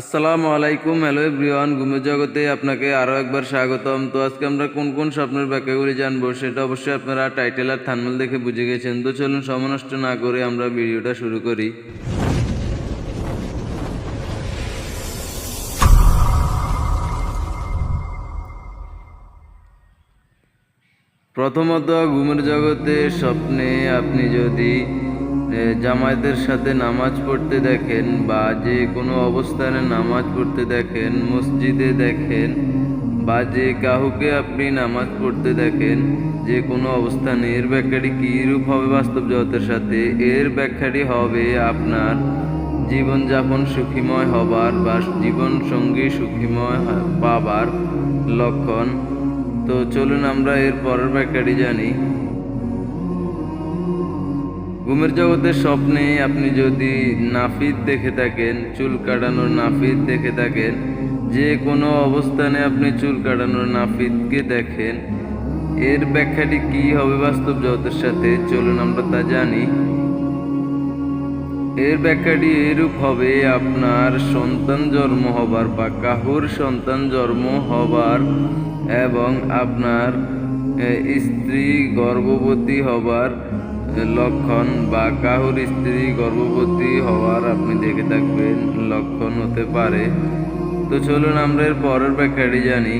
আসসালামু আলাইকুম, hello everyone, ঘুমের জগতে আপনাকে আরও একবার স্বাগতম। তো আজকে আমরা কোন কোন স্বপ্নের ব্যাখ্যাগুলি জানব সেটা অবশ্যই আপনারা টাইটেল আর থানমেল দেখে বুঝে গেছেন। তো চলুন সময় নষ্ট না করে আমরা ভিডিওটা শুরু করি। প্রথমত, ঘুমের জগতে স্বপ্নে আপনি যদি জামায়াতের সাথে নামাজ পড়তে দেখেন বা যে কোনো অবস্থানে নামাজ পড়তে দেখেন, মসজিদে দেখেন বা যে কাহুকে আপনি নামাজ পড়তে দেখেন, যে কোনো অবস্থানে, এর ব্যাখ্যাটি কীরূপ হবে বাস্তব জগতের সাথে? এর ব্যাখ্যাটি হবে আপনার জীবনযাপন সুখীময় হবার বা জীবন সঙ্গী সুখীময় পাবার লক্ষণ। তো চলুন আমরা এর পরের ব্যাখ্যাটি জানি। ঘুমের জগতের স্বপ্নে আপনি যদি নাফিদ দেখে থাকেন, চুল কাটানোর নাফিদ দেখে থাকেন, যে কোনো অবস্থানে আপনি চুল কাটানোর নাফিদকে দেখেন, এর ব্যাখ্যাটি কি হবে বাস্তব জগতের সাথে? চলুন আমরা তা জানি। এর ব্যাখ্যাটি এরূপ হবে, আপনার সন্তান জন্ম হবার বা কাহুর সন্তান জন্ম হবার এবং আপনার স্ত্রী গর্ভবতী হবার লক্ষণ বা কাহুর স্ত্রী গর্ভবতী হওয়ার আপনি দেখে থাকবেন, লক্ষণ হতে পারে। তো চলুন আমরা এর পরের ব্যাখ্যাটি জানি।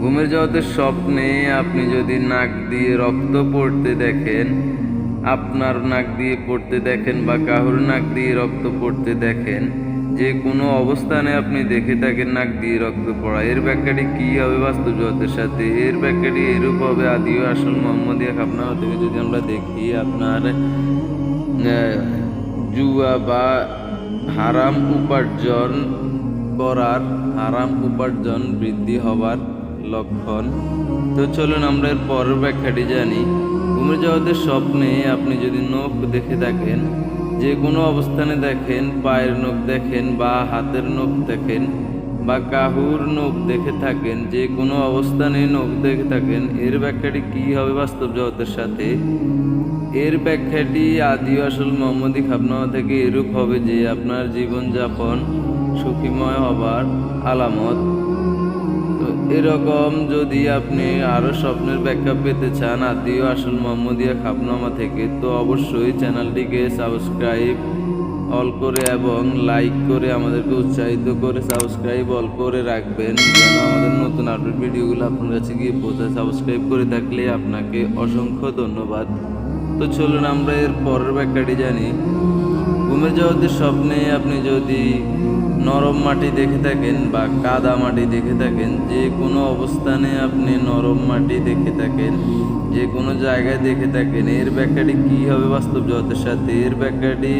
ঘুমের জগতের স্বপ্নে আপনি যদি নাক দিয়ে রক্ত পড়তে দেখেন, আপনার নাক দিয়ে পড়তে দেখেন বা কাহুর নাক দিয়ে রক্ত পড়তে দেখেন যে কোনো অবস্থানে আপনি দেখে থাকেন নাক দিয়ে রক্ত পড়া। এর ব্যাখ্যাটি কি হবে বাস্তব জগতের সাথে? এর ব্যাখ্যাটি এরূপ হবে আদি ও আসল মোহাম্মদিয়া আপনার থেকে যদি আমরা দেখি আপনার জুয়া বা হারাম উপার্জন করার, হারাম উপার্জন বৃদ্ধি হবার লক্ষণ। তো চলুন আমরা এর পরের ব্যাখ্যাটি জানি। ঘুমের জগতের স্বপ্নে আপনি যদি নখ দেখে থাকেন যে কোনো অবস্থানে দেখেন, পায়ের নখ দেখেন বা হাতের নখ দেখেন বা কাহুর নখ দেখে থাকেন, যে কোনো অবস্থানে নখ দেখে থাকেন, এর ব্যাখ্যাটি কি হবে বাস্তব জগতের সাথে? এর ব্যাখ্যাটি আদি আসল মোহাম্মদী খাবনামা থেকে এরূপ হবে যে আপনার জীবনযাপন সুখীময় হবার আলামত। এরকম যদি আপনি আরও স্বপ্নের ব্যাখ্যা পেতে চান আদি ও আসল মোহাম্মদিয়া খাবনামা থেকে, তো অবশ্যই চ্যানেলটিকে সাবস্ক্রাইব অল করে এবং লাইক করে আমাদেরকে উৎসাহিত করে সাবস্ক্রাইব অল করে রাখবেন, যেন আমাদের নতুন আপডেট ভিডিওগুলো আপনার কাছে গিয়ে পৌঁছায়। সাবস্ক্রাইব করে থাকলে আপনাকে অসংখ্য ধন্যবাদ। তো চলুন আমরা এর পরের ব্যাখ্যাটি জানি। ঘুমের জগতের স্বপ্নে আপনি যদি নরম মাটি দেখে থাকেন বা কাদা মাটি দেখে থাকেন, যে কোনো অবস্থানে আপনি নরম মাটি দেখে থাকেন, যে কোনো জায়গায় দেখে থাকেন। এর ব্যাখ্যাটি কি হবে বাস্তব জগতের সাথে? এর ব্যাখ্যাটি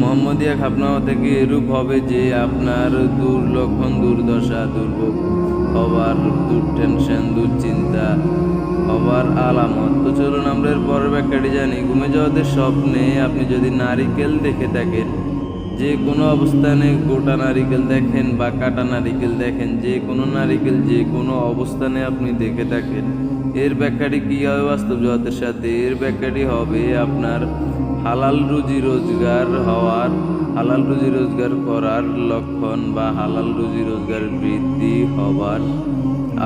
মোহাম্মদিয়া খাপনামা থেকে এরূপ হবে যে আপনার দুর্লক্ষণ দুর্দশা, দুর্ভোগ হবার দূর টেনশন দুশ্চিন্তা হবার আলামত। তো চলুন আমরা এর পরের ব্যাখ্যাটি জানি। ঘুমে যাওয়াদের স্বপ্নে আপনি যদি নারিকেল দেখে থাকেন যে কোনো অবস্থানে গোটা নারিকেল দেখেন বা কাটা নারিকেল দেখেন, যে কোনো নারিকেল যে কোনো অবস্থানে আপনি দেখে থাকেন। এর ব্যাখ্যাটি কী হবে বাস্তব জগতের সাথে? এর ব্যাখ্যাটি হবে আপনার হালাল রুজি রোজগার হওয়ার, হালাল রুজি রোজগার করার লক্ষণ বা হালাল রুজি রোজগার বৃদ্ধি হবার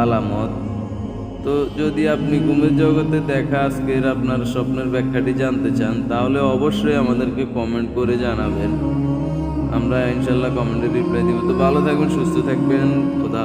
আলামত। তো যদি আপনি ঘুমের জগতে দেখা আজকের আপনার স্বপ্নের ব্যাখ্যাটি জানতে চান, তাহলে অবশ্যই আমাদেরকে কমেন্ট করে জানাবেন। আমরা ইনশাল্লাহ কমেন্টে রিপ্লাই দিব তো ভালো থাকবেন সুস্থ থাকবেন খোদা।